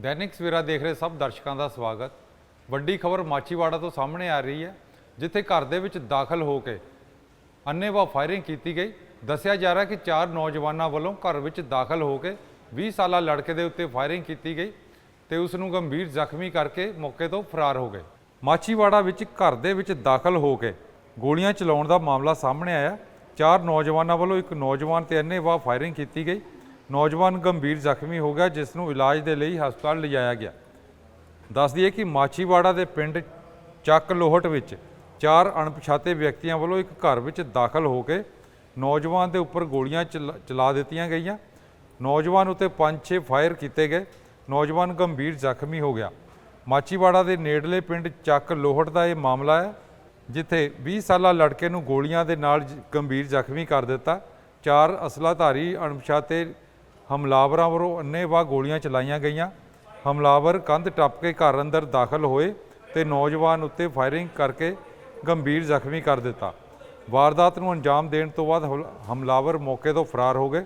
ਦੈਨਿਕ ਸਵੇਰਾ ਦੇਖ ਰਹੇ ਸਭ ਦਰਸ਼ਕਾਂ ਦਾ ਸਵਾਗਤ। ਵੱਡੀ ਖਬਰ ਮਾਚੀਵਾੜਾ ਤੋਂ ਸਾਹਮਣੇ ਆ ਰਹੀ ਹੈ, ਜਿੱਥੇ ਘਰ ਦੇ ਵਿੱਚ ਦਾਖਲ ਹੋ ਕੇ ਅੰਨੇਵਾਹ ਫਾਇਰਿੰਗ ਕੀਤੀ ਗਈ। ਦੱਸਿਆ ਜਾ ਰਿਹਾ ਕਿ ਚਾਰ ਨੌਜਵਾਨਾਂ ਵੱਲੋਂ ਘਰ ਵਿੱਚ ਦਾਖਲ ਹੋ ਕੇ 20 ਸਾਲਾ ਲੜਕੇ ਦੇ ਉੱਤੇ ਫਾਇਰਿੰਗ ਕੀਤੀ ਗਈ ਤੇ ਉਸ ਨੂੰ ਗੰਭੀਰ ਜ਼ਖਮੀ ਕਰਕੇ ਮੌਕੇ ਤੋਂ ਫਰਾਰ ਹੋ ਗਏ। ਮਾਚੀਵਾੜਾ ਵਿੱਚ ਘਰ ਦੇ ਵਿੱਚ ਦਾਖਲ ਹੋ ਕੇ ਗੋਲੀਆਂ ਚਲਾਉਣ ਦਾ ਮਾਮਲਾ ਸਾਹਮਣੇ ਆਇਆ। ਚਾਰ ਨੌਜਵਾਨਾਂ ਵੱਲੋਂ ਇੱਕ ਨੌਜਵਾਨ ਤੇ ਅੰਨੇਵਾਹ ਫਾਇਰਿੰਗ ਕੀਤੀ ਗਈ। ਨੌਜਵਾਨ ਗੰਭੀਰ ਜ਼ਖਮੀ ਹੋ ਗਿਆ, ਜਿਸ ਨੂੰ ਇਲਾਜ ਦੇ ਲਈ ਹਸਪਤਾਲ ਲਿਜਾਇਆ ਗਿਆ। ਦੱਸ ਦਈਏ ਕਿ ਮਾਛੀਵਾੜਾ ਦੇ ਪਿੰਡ ਚੱਕ ਲੋਹਟ ਵਿੱਚ ਚਾਰ ਅਣਪਛਾਤੇ ਵਿਅਕਤੀਆਂ ਵੱਲੋਂ ਇੱਕ ਘਰ ਵਿੱਚ ਦਾਖਲ ਹੋ ਕੇ ਨੌਜਵਾਨ ਦੇ ਉੱਪਰ ਗੋਲੀਆਂ ਚਲਾ ਚਲਾ ਦਿੱਤੀਆਂ ਗਈਆਂ। ਨੌਜਵਾਨ ਉੱਤੇ 5-6 ਫਾਇਰ ਕੀਤੇ ਗਏ। ਨੌਜਵਾਨ ਗੰਭੀਰ ਜ਼ਖਮੀ ਹੋ ਗਿਆ। ਮਾਛੀਵਾੜਾ ਦੇ ਨੇੜਲੇ ਪਿੰਡ ਚੱਕ ਲੋਹਟ ਦਾ ਇਹ ਮਾਮਲਾ ਹੈ, ਜਿੱਥੇ 20 ਸਾਲਾ ਲੜਕੇ ਨੂੰ ਗੋਲੀਆਂ ਦੇ ਨਾਲ ਗੰਭੀਰ ਜ਼ਖਮੀ ਕਰ ਦਿੱਤਾ। ਚਾਰ ਅਸਲਾਧਾਰੀ ਅਣਪਛਾਤੇ ਹਮਲਾਵਰਾਂ ਵੱਲੋਂ ਅੰਨ੍ਹੇਵਾਹ ਗੋਲੀਆਂ ਚਲਾਈਆਂ ਗਈਆਂ। ਹਮਲਾਵਰ ਕੰਧ ਟੱਪ ਕੇ ਘਰ ਅੰਦਰ ਦਾਖਲ ਹੋਏ ਤੇ ਨੌਜਵਾਨ ਉੱਤੇ ਫਾਇਰਿੰਗ ਕਰਕੇ ਗੰਭੀਰ ਜ਼ਖਮੀ ਕਰ ਦਿੱਤਾ। ਵਾਰਦਾਤ ਨੂੰ ਅੰਜਾਮ ਦੇਣ ਤੋਂ ਬਾਅਦ ਹਮਲ- ਹਮਲਾਵਰ ਮੌਕੇ ਤੋਂ ਫਰਾਰ ਹੋ ਗਏ।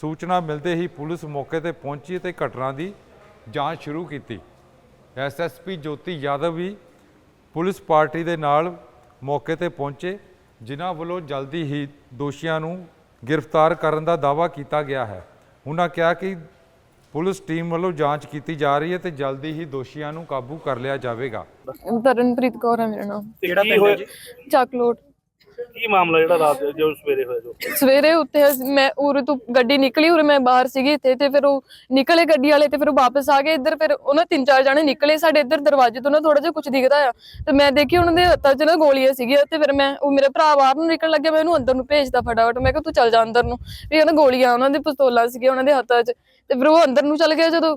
ਸੂਚਨਾ ਮਿਲਦੇ ਹੀ ਪੁਲਿਸ ਮੌਕੇ ਤੇ ਪਹੁੰਚੀ ਤੇ ਘਟਨਾ ਦੀ ਜਾਂਚ ਸ਼ੁਰੂ ਕੀਤੀ। ਐਸਐਸਪੀ ਜੋਤੀ ਯਾਦਵ ਵੀ ਪੁਲਿਸ ਪਾਰਟੀ ਦੇ ਨਾਲ ਮੌਕੇ ਤੇ ਪਹੁੰਚੇ, ਜਿਨ੍ਹਾਂ ਵੱਲੋਂ ਜਲਦੀ ਹੀ ਦੋਸ਼ੀਆਂ ਨੂੰ ਗ੍ਰਿਫਤਾਰ ਕਰਨ ਦਾ ਦਾਅਵਾ ਕੀਤਾ ਗਿਆ ਹੈ। ਉਹਨਾਂ ਕਿਹਾ ਕਿ ਪੁਲਿਸ ਟੀਮ ਵੱਲੋਂ ਜਾਂਚ ਕੀਤੀ ਜਾ ਰਹੀ ਹੈ ਤੇ ਜਲਦੀ ਹੀ ਦੋਸ਼ੀਆਂ ਨੂੰ ਕਾਬੂ ਕਰ ਲਿਆ ਜਾਵੇਗਾ। ਤਰਨਪ੍ਰੀਤ ਕੌਰ ਹੈ ਮੇਰਾ ਨਾਮ। ਕਿਹੜਾ ਪਿੰਡ ਹੈ ਜੀ? ਚੱਕਲੋਟ। ਕੀ ਮਾਮਲਾ ਜਿਹੜਾ ਰਾਤ ਜੋ ਸਵੇਰੇ ਹੋਇਆ ਜੋ? ਸਵੇਰੇ ਉੱਤੇ ਅਸੀਂ- ਮੈਂ ਉਰੇ ਤੋਂ ਗੱਡੀ ਨਿਕਲੀ, ਉਰੇ ਮੈਂ ਬਾਹਰ ਸੀਗੀ ਇੱਥੇ ਤੇ ਫਿਰ ਉਹ ਨਿਕਲੇ ਗੱਡੀ ਵਾਲੇ ਤੇ ਫਿਰ ਉਹ ਵਾਪਸ ਆ ਗਏ ਇੱਧਰ, ਫਿਰ ਉਹਨਾਂ ਤਿੰਨ ਚਾਰ ਜਾਣੇ ਨਿਕਲੇ ਸਾਡੇ ਇੱਧਰ ਦਰਵਾਜ਼ੇ ਤੋਂ ਨਾ ਥੋੜਾ ਜਿਹਾ ਕੁਝ ਦਿਖਦਾ ਆ। ਤੇ ਮੈਂ ਦੇਖੀ ਉਹਨਾਂ ਦੇ ਹੱਥਾਂ 'ਚ ਨਾ ਗੋਲੀਆਂ ਸੀਗੀਆਂ ਤੇ ਫਿਰ ਮੈਂ ਉਹ ਮੇਰਾ ਭਰਾ ਬਾਹਰ ਨੂੰ ਨਿਕਲਣ ਲੱਗਿਆ, ਮੈਂ ਉਹਨੂੰ ਅੰਦਰ ਨੂੰ ਭੇਜਦਾ ਫਟਾਫਟ। ਮੈਂ ਕਿਹਾ, ਤੂੰ ਚੱਲ ਜਾ ਅੰਦਰ ਨੂੰ। ਵੀ ਉਹਨਾਂ ਗੋਲੀਆਂ ਉਹਨਾਂ ਦੇ ਪਿਸਤੌਲਾਂ ਸੀਗੀਆਂ ਉਹਨਾਂ ਦੇ ਹੱਥਾਂ 'ਚ। ਤੇ ਫਿਰ ਉਹ ਅੰਦਰ ਨੂੰ ਚੱਲ ਗਿਆ ਜਦੋਂ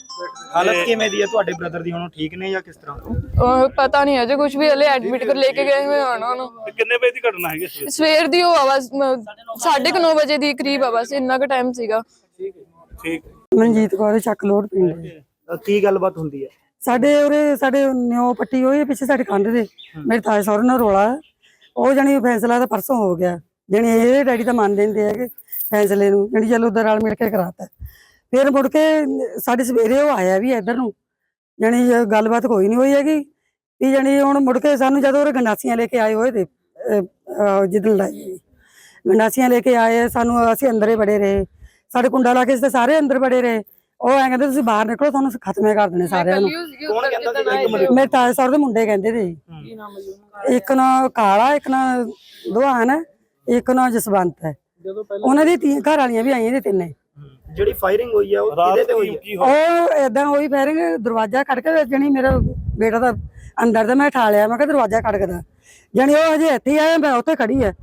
ਹਾਲਤ ਕਿਵੇਂ ਦੀ ਹੈ? ਤੁਹਾਡੇ ਬ੍ਰਦਰ ਦੀ ਹੁਣ ਉਹ ਠੀਕ ਨੇ ਜਾਂ ਕਿਸ ਤਰ੍ਹਾਂ? ਉਹ ਪਤਾ ਨਹੀਂ ਅਜੇ ਕੁਝ ਵੀ ਹਲੇ ਐਡਮਿਟ ਕਰ ਲੈ ਕੇ ਗਏ ਹੋਏ ਹਨ ਉਹਨੂੰ। ਤੇ ਕਿੰਨੇ ਵਜੇ ਦੀ ਘਟਨਾ ਹੈਗੀ ਸਵੇਰੇ ਸਵੇਰ ਦੀ ਉਹ ਆਵਾਜ਼ 9:30 ਵਜੇ ਦੀ ਕਰੀਬ ਆ ਬਸ ਇੰਨਾ ਕੁ ਟਾਈਮ ਸੀਗਾ। ਠੀਕ। ਮਨਜੀਤ ਕੌਰ ਚੱਕ ਲੋੜ ਪਿੰਡ। ਦੇ। ਕੀ ਗੱਲਬਾਤ ਹੁੰਦੀ ਹੈ? ਸਾਡੇ ਉਰੇ ਸਾਡੇ ਨਿਓ ਪੱਟੀ ਹੋਈ ਹੈ ਪਿੱਛੇ ਸਾਡੇ ਕੰਧ ਦੇ। ਮੇਰੇ ਤਾਏ ਸਹੁਰੇ ਨਾਲ ਰੋਲਾ ਹੈ। ਉਹ ਜਣੀ ਫੈਸਲਾ ਤਾਂ ਪਰਸੋਂ ਹੋ ਗਿਆ। ਜਣੀ ਇਹ ਡੈਡੀ ਤਾਂ ਮੰਨ ਦਿੰਦੇ ਹੈਗੇ ਫੈਸਲੇ ਨੂੰ। ਜਣੀ ਚਲੋ ਉਧਰ ਨਾਲ ਮਿਲ ਕੇ ਕਰਾਤਾ। ਫਿਰ ਮੁੜ ਕੇ ਸਾਡੇ ਸਵੇਰੇ ਉਹ ਆਇਆ ਵੀ ਇੱਧਰ ਨੂੰ ਜਣੀ ਗੱਲਬਾਤ ਕੋਈ ਨਹੀਂ ਹੋਈ ਹੈਗੀ ਵੀ ਜਣੀ ਹੁਣ ਮੁੜ ਕੇ ਸਾਨੂੰ ਜਦੋਂ ਉਹ ਗੰਡਾਸੀਆਂ ਲੈ ਕੇ ਆਏ ਹੋਏ ਤੇ ਜਿੱਦਣ ਲੜਾਈ ਹੋਈ ਗੰਡਾਸੀਆਂ ਲੈ ਕੇ ਆਏ ਸਾਨੂੰ ਅਸੀਂ ਅੰਦਰੇ ਬੜੇ ਰਹੇ ਸਾਡੇ ਕੁੰਡਾ ਲਾ ਕੇ ਅਸੀਂ ਤਾਂ ਸਾਰੇ ਅੰਦਰ ਬੜੇ ਰਹੇ ਉਹ ਐਂ ਕਹਿੰਦੇ ਤੁਸੀਂ ਬਾਹਰ ਨਿਕਲੋ ਤੁਹਾਨੂੰ ਖਤਮੇ ਕਰ ਦੇਣੇ ਸਾਰਿਆਂ ਨੂੰ। ਕੌਣ ਕਹਿੰਦਾ ਸੀ ਇੱਕ ਮਿੰਟ ਮੇਰੇ ਤਾਏ ਸਹੁਰੇ ਦੇ ਮੁੰਡੇ ਕਹਿੰਦੇ ਤੇ। ਇੱਕ ਨਾ ਕਾਲਾ ਇੱਕ ਨਾ ਦੁਹਾਨ ਹੈ, ਇੱਕ ਨਾ ਜਸਵੰਤ ਹੈ। ਉਹਨਾਂ ਦੀ ਤੀ ਘਰ ਵਾਲੀਆਂ ਵੀ ਆਈਆਂ ਨੇ ਤਿੰਨੇ। ਜਿਹੜੀ ਫਾਇਰਿੰਗ ਹੋਈ ਹੈ ਉਹ ਕਿਹਦੇ ਤੇ ਹੋਈ ਕੀ ਹੈ ਕੀ ਹੋਇਆ ਉਹ ਏਦਾਂ ਹੋਈ ਫੈਰਿੰਗ ਦਰਵਾਜ਼ਾ ਖੜਕ ਜਣੀ ਮੇਰਾ ਬੇਟਾ ਦਾ ਅੰਦਰ ਤੇ ਮੈਂ ਠਾ ਲਿਆ ਮੈਂ ਕਿਹਾ ਦਰਵਾਜ਼ਾ ਖੜਕਦਾ ਜਣੀ ਉਹ ਹਜੇ ਇੱਥੇ ਹੀ ਆਇਆ ਮੈਂ ਉੱਥੇ ਖੜੀ ਹੈ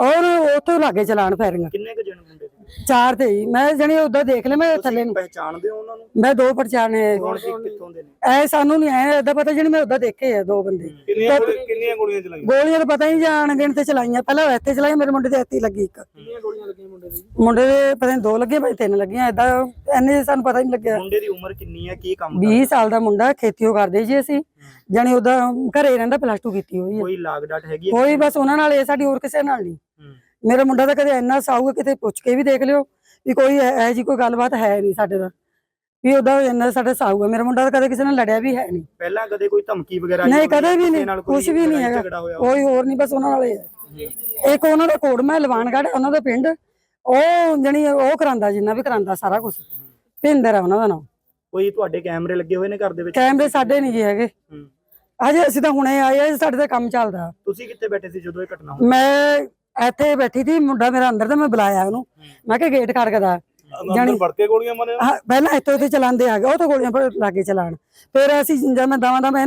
ਔਰ ਉੱਥੋਂ ਲਾਗੇ ਚਲਾਣ ਫੈਰਿੰਗ ਕਿੰਨੇ ਕੁ ਜਣ ਮੁੰਡੇ ਸੀ? ਚਾਰ ਤੇ ਹੀ ਮੈਂ ਜਣੀ ਉਦਾਂ ਦੇਖ ਲਿਆ ਮੈਂ ਥੱਲੇ ਨੂੰ। ਪਹਿਚਾਣਦੇ ਹੋ ਉਹਨਾਂ ਨੂੰ? ਮੈਂ ਦੋ ਪਰਚਾਣੇ ਕੌਣ ਸੀ? ਕਿੱਥੋਂ ਦੇ ਨੇ? ਐ ਸਾਨੂੰ ਨਹੀਂ ਐ ਏਦਾਂ ਪਤਾ ਜਣੀ ਮੈਂ ਉਦਾਂ ਦੇਖੇ ਆ ਦੋ ਬੰਦੇ। ਕਿੰਨੀਆਂ ਗੋਲੀਆਂ ਕਿੰਨੀਆਂ ਗੋਲੀਆਂ ਚਲਾਈਆਂ? ਗੋਲੀਆਂ ਤਾਂ ਪਤਾ ਹੀ ਨਹੀਂ ਜਾਣ ਗਿਣ ਤੇ ਚਲਾਈਆਂ। ਪਹਿਲਾਂ ਇੱਥੇ ਚਲਾਈਆਂ ਮੇਰੇ ਮੁੰਡੇ ਤੇ ਇੱਥੇ ਲੱਗੀ ਇੱਕ। ਕਿੰਨੀਆਂ ਗੋਲੀਆਂ ਮੁੰਡੇ ਦੀ ਪਤਾ ਨਹੀਂ ਦੋ ਲੱਗੇ ਭਾਈ ਤਿੰਨ ਲੱਗੀਆਂ ਏਦਾਂ ਐਨੇ ਸਾਨੂੰ ਪਤਾ ਹੀ ਨਹੀਂ ਲੱਗਿਆ। ਮੁੰਡੇ ਦੀ ਉਮਰ ਕਿੰਨੀ ਹੈ ਕੀ ਕੰਮ 20 ਸਾਲ ਦਾ ਮੁੰਡਾ ਖੇਤੀਓ ਕਰਦੇ ਜੀ ਅਸੀਂ ਜਾਣੀ ਉਹਦਾ ਘਰੇ ਰਹਿੰਦਾ ਪਲੱਸ 2 ਕੀਤੀ ਹੋਈ ਹੈ ਕੋਈ ਲਾਗ ਡਾਟ ਹੈਗੀ ਹੈ ਕੋਈ ਬਸ ਉਹਨਾਂ ਨਾਲ ਇਹ ਸਾਡੀ ਹੋਰ ਕਿਸੇ ਨਾਲ ਨਹੀਂ। ਮੇਰਾ ਮੁੰਡਾ ਤਾਂ ਕਦੇ ਇੰਨਾ ਸਾਊ ਹੈ, ਕਿਤੇ ਪੁੱਛ ਕੇ ਵੀ ਦੇਖ ਲਿਓ ਵੀ ਕੋਈ ਇਹ ਜੀ ਕੋਈ ਗੱਲਬਾਤ ਹੈ ਨਹੀਂ ਸਾਡੇ ਦਾ ਵੀ ਉਹਦਾ ਇੰਨਾ ਸਾਡਾ ਸਾਊ ਹੈ ਮੇਰਾ ਮੁੰਡਾ ਤਾਂ ਕਦੇ ਕਿਸੇ ਨਾਲ ਲੜਿਆ ਵੀ ਹੈ ਨਹੀਂ ਪਹਿਲਾਂ ਕਦੇ ਕੋਈ ਧਮਕੀ ਵਗੈਰਾ ਨਹੀਂ? ਕਦੇ ਵੀ ਨਹੀਂ ਕੁਝ ਵੀ ਨਹੀਂ ਹੈਗਾ? ਕੋਈ ਹੋਰ ਨਹੀਂ ਬਸ ਉਹਨਾਂ ਨਾਲ ਹੀ ਹੈ। ਇੱਕ ਉਹਨਾਂ ਦਾ ਕੋੜਮਾ ਲਵਾਨਗੜ ਉਹਨਾਂ ਦਾ ਪਿੰਡ। ਉਹ ਜਣੀ ਉਹ ਕਰਾਂਦਾ ਜਿੰਨਾ ਵੀ ਕਰਾਂਦਾ ਸਾਰਾ ਕੁਝ ਭਿੰਦਰ ਆ ਉਹਨਾਂ ਦਾ ਨਾਮ। ਕੋਈ ਤੁਹਾਡੇ ਕੈਮਰੇ ਲੱਗੇ ਹੋਏ ਨੇ ਘਰ ਦੇ ਵਿੱਚ? ਕੈਮਰੇ ਸਾਡੇ ਨਹੀਂ ਜੀ ਹੈਗੇ। ਹੂੰ। ਅਜੇ ਅਸੀਂ ਤਾਂ ਹੁਣੇ ਆਏ ਆ ਸਾਡੇ ਦਾ ਕੰਮ ਚੱਲਦਾ। ਤੁਸੀਂ ਕਿੱਥੇ ਬੈਠੇ ਸੀ ਜਦੋਂ ਇਹ ਘਟਨਾ ਹੋਈ? ਮੈਂ ਇੱਥੇ ਬੈਠੀ ਸੀ ਮੁੰਡਾ ਮੇਰਾ ਅੰਦਰ ਤੇ ਮੈਂ ਬੁਲਾਇਆ ਉਹਨੂੰ। ਮੈਂ ਕਿਹਾ ਗੇਟ ਖੜਕਦਾ ਅੰਦਰ ਵੜ ਕੇ ਗੋਲੀਆਂ ਆਹ, ਪਹਿਲਾਂ ਇੱਥੇ ਉੱਥੇ ਚਲਾਉਂਦੇ ਆ ਗਏ ਉਹ ਤਾਂ ਗੋਲੀਆਂ ਪਰ ਲਾਗੇ ਚਲਾਣ ਫਿਰ ਅਸੀਂ ਜਦ ਮੈਂ ਦਵਾਂ ਦਾ ਮੈਂ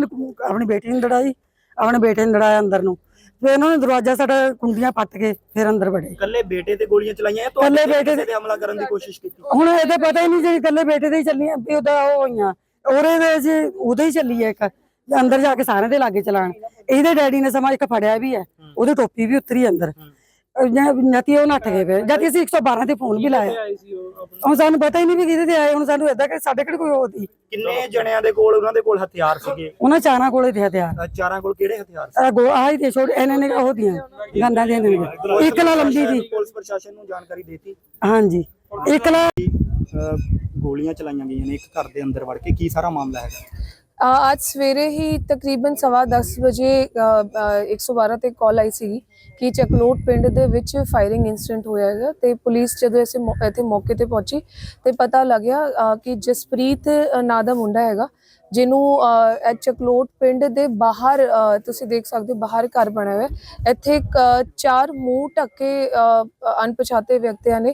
ਆਪਣੀ ਬੇਟੀ ਨੂੰ ਲੜਾਈ ਆਪਣੇ ਬੇਟੇ ਨੂੰ ਲੜਾਇਆ ਅੰਦਰ ਨੂੰ। ਫਿਰ ਉਹਨਾਂ ਨੇ ਦਰਵਾਜ਼ਾ ਸਾਡਾ ਕੁੰਡੀਆਂ ਪੱਟ ਕੇ ਫਿਰ ਅੰਦਰ ਵੜੇ। ਇਕੱਲੇ ਬੇਟੇ ਤੇ ਗੋਲੀਆਂ ਚਲਾਈਆਂ ਜਾਂ ਇਕੱਲੇ ਬੇਟੇ ਤੇ ਹਮਲਾ ਕਰਨ ਦੀ ਕੋਸ਼ਿਸ਼ ਕੀਤੀ? ਹੁਣ ਇਹਦਾ ਪਤਾ ਹੀ ਨਹੀਂ ਜੇ ਇਕੱਲੇ ਬੇਟੇ ਦੇ ਹੀ ਚੱਲੀਆਂ ਵੀ ਉਹਦਾ ਉਹ ਹੋਈਆਂ। ਉਹਦੇ ਦੇ ਜੀ ਉਹਦੇ ਹੀ ਚੱਲੀ ਹੈ ਇੱਕ ਅੰਦਰ ਜਾ ਕੇ ਸਾਰਿਆਂ ਦੇ ਲਾਗੇ ਚਲਾਣ। ਇਹਦੇ ਡੈਡੀ ਨੇ ਸਮਾਂ ਇੱਕ ਫੜਿਆ ਵੀ ਹੈ ਉਹਦੀ ਟੋਪੀ ਵੀ ਉਤਰੀ ਅੰਦਰ। ਨਤੀ ਉਹ ਨੱਠ ਗਏ ਫਿਰ। ਜਦ ਅਸੀਂ 112 ਤੇ ਫੋਨ ਵੀ ਲਾਇਆ। ਉਹ ਹੁਣ ਸਾਨੂੰ ਪਤਾ ਹੀ ਨਹੀਂ ਵੀ ਕਿਹਦੇ ਤੇ ਆਏ। ਹੁਣ ਸਾਨੂੰ ਏਦਾਂ ਕਿ ਸਾਡੇ ਕਿਹੜੇ ਕੋਈ ਹੋਦੀ ਕਿੰਨੇ ਜਣਿਆਂ ਦੇ ਕੋਲ ਉਹਨਾਂ ਦੇ ਕੋਲ ਹਥਿਆਰ ਸੀਗੇ? ਉਹਨਾਂ ਚਾਰਾਂ ਕੋਲੇ ਤੇ ਹਥਿਆਰ। ਅ, ਚਾਰਾਂ ਕੋਲ ਕਿਹੜੇ ਹਥਿਆਰ ਸੀ? ਆ ਗੋ ਆਹ ਹੀ ਤੇ ਛੋੜ ਇਹਨਾਂ ਨੇ ਉਹਦੀਆਂ ਗੰਦਾਂ ਦੀਆਂ ਨੇ ਇੱਕ ਲਾ ਲੰਬੀ ਦੀ। ਪੁਲਿਸ ਪ੍ਰਸ਼ਾਸਨ ਨੂੰ ਜਾਣਕਾਰੀ ਦੇਤੀ? ਹਾਂਜੀ। ਇੱਕ ਲਾ ਅ, ਗੋਲੀਆਂ ਚਲਾਈਆਂ ਗਈਆਂ ਨੇ ਇੱਕ ਘਰ ਦੇ ਅੰਦਰ ਵੜ ਕੇ। ਕੀ ਸਾਰਾ ਮਾਮਲਾ ਹੈਗਾ? ਅ, ਅੱਜ ਸਵੇਰੇ ਹੀ ਤਕਰੀਬਨ ਸਵਾ ਦਸ ਵਜੇ ਅ, ਅ, 112 ਤੇ ਕਾਲ ਆਈ ਸੀ ਕਿ ਚਕਲੋਟ ਪਿੰਡ ਦੇ ਵਿੱਚ ਫਾਇਰਿੰਗ ਇਨਸੀਡੈਂਟ ਹੋਇਆ ਹੈਗਾ ਤੇ ਪੁਲਿਸ ਜਦੋਂ ਇਸੇ ਮੌ- ਇੱਥੇ ਮੌਕੇ ਤੇ ਪਹੁੰਚੀ ਤੇ ਪਤਾ ਲੱਗਿਆ ਕਿ ਜਸਪ੍ਰੀਤ ਨਾਂ ਦਾ ਮੁੰਡਾ ਹੈਗਾ ਜਿਹਨੂੰ ਇਹ ਚਕਲੋਟ ਪਿੰਡ ਦੇ ਬਾਹਰ ਤੁਸੀਂ ਦੇਖ ਸਕਦੇ ਹੋ ਬਾਹਰ ਘਰ ਬਣਿਆ ਹੋਇਆ ਇੱਥੇ ਇੱਕ, ਚਾਰ ਮੂੰਹ ਢੱਕੇ ਅਣਪਛਾਤੇ ਵਿਅਕਤੀਆਂ ਨੇ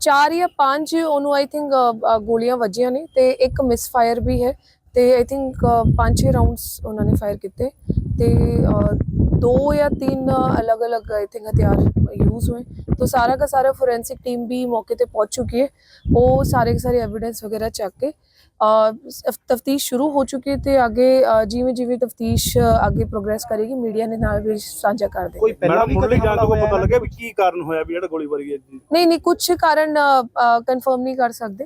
ਚਾਰ ਜਾਂ ਪੰਜ ਉਹਨੂੰ ਆਈ ਥਿੰਕ ਗੋਲੀਆਂ ਵੱਜੀਆਂ ਨੇ ਤੇ ਇੱਕ ਮਿਸ ਫਾਇਰ ਵੀ ਹੈ ਤੇ ਆਈ ਥਿੰਕ ਪੰਜ ਛੇ ਰਾਉਂਡਸ ਉਹਨਾਂ ਨੇ ਫਾਇਰ ਕੀਤੇ ਤੇ ਅ, ਦੋ ਜਾਂ ਤਿੰਨ ਅਲੱਗ-ਅਲੱਗ ਆਈ ਥਿੰਕ ਹਥਿਆਰ ਯੂਜ਼ ਹੋਏ तो सारा का सारा फोरेंसिक टीम भी मौके पे पहुंच चुकी है वो सारे के सारे एविडेंस वगैरह चेक के ਤਫਤੀਸ਼ ਸ਼ੁਰੂ ਹੋ ਚੁੱਕੀ ਹੈ ਤੇ ਅੱਗੇ ਅ, ਜਿਵੇਂ ਜਿਵੇਂ ਤਫਤੀਸ਼ ਅੱਗੇ ਪ੍ਰੋਗਰੈਸ ਕਰੇਗੀ ਮੀਡੀਆ ਦੇ ਨਾਲ ਵੀ ਸਾਂਝਾ ਕਰ ਦੇਗੇ ਕੋਈ ਪਹਿਲਾਂ ਮੈਡਮ ਵੀ ਮੁੱਢਲੀ ਕਦੇ ਜਾਂਚ ਤੋਂ ਹਮਲਾ ਪਤਾ ਹੋਇਆ ਲੱਗਿਆ ਵੀ ਕੀ ਕਾਰਨ ਹੋਇਆ ਵੀ ਜਿਹੜਾ ਗੋਲੀਬਾਰੀ ਹੈ ਜੀ ਨਹੀਂ ਨਹੀਂ ਕੁਝ ਕਾਰਨ ਕਨਫਰਮ ਨਹੀਂ ਕਰ ਸਕਦੇ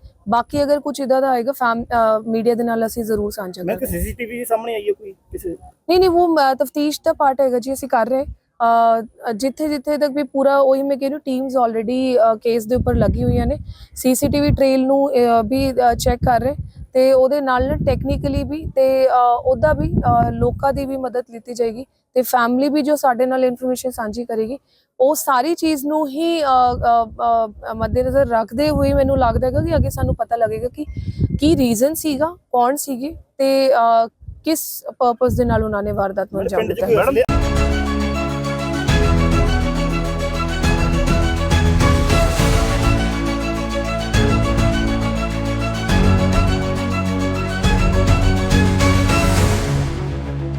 ਬਾਕੀ ਅਗਰ ਕੁਝ ਇਦਾਂ ਦਾ ਆਏਗਾ ਫੈਮ ਮੀਡੀਆ ਦੇ ਨਾਲ ਅਸੀਂ ਜ਼ਰੂਰ ਸਾਂਝਾ ਮੈਂ ਕਿ ਕਰਾਂਗੇ। ਸੀਸੀਟੀਵੀ ਸਾਹਮਣੇ ਆਈ ਹੈ ਕੋਈ ਕਿਸੇ? ਨਹੀਂ ਨਹੀਂ ਉਹ ਤਫਤੀਸ਼ ਦਾ ਪਾਰਟ ਹੈਗਾ ਜੀ ਅਸੀਂ ਕਰ ਰਹੇ। ਹਾਂ ਜਿੱਥੇ ਜਿੱਥੇ ਤੱਕ ਵੀ ਪੂਰਾ ਉਹੀ ਮੈਂ ਕਹਿ ਰਹੀ ਟੀਮਸ ਆਲਰੇਡੀ ਕੇਸ ਦੇ ਉੱਪਰ ਲੱਗੀ ਹੋਈਆਂ ਨੇ। ਸੀਸੀਟੀਵੀ ਟ੍ਰੇਲ ਨੂੰ ਵੀ ਚੈੱਕ ਕਰ ਰਹੇ। ਤੇ ਉਹਦੇ ਨਾਲ ਟੈਕਨੀਕਲੀ ਵੀ ਤੇ ਉਹਦਾ ਵੀ ਲੋਕਾਂ ਦੀ ਵੀ ਮਦਦ ਲਿੱਤੀ ਜਾਏਗੀ ਤੇ ਫੈਮਿਲੀ ਵੀ ਜੋ ਸਾਡੇ ਨਾਲ ਇਨਫੋਰਮੇਸ਼ਨ ਸਾਂਝੀ ਕਰੇਗੀ ਉਹ ਸਾਰੀ ਚੀਜ਼ ਨੂੰ ਹੀ ਮੱਦੇਨਜ਼ਰ ਰੱਖਦੇ ਹੋਏ ਮੈਨੂੰ ਲੱਗਦਾ ਹੈਗਾ ਕਿ ਅੱਗੇ ਸਾਨੂੰ ਪਤਾ ਲੱਗੇਗਾ ਕਿ ਕੀ ਰੀਜ਼ਨ ਸੀਗਾ ਕੌਣ ਸੀਗੇ ਤੇ ਕਿਸ ਪਰਪਸ ਦੇ ਨਾਲ ਉਹਨਾਂ ਨੇ ਵਾਰਦਾਤ ਨੂੰ ਅੰਜਾਮ ਦਿੱਤਾ।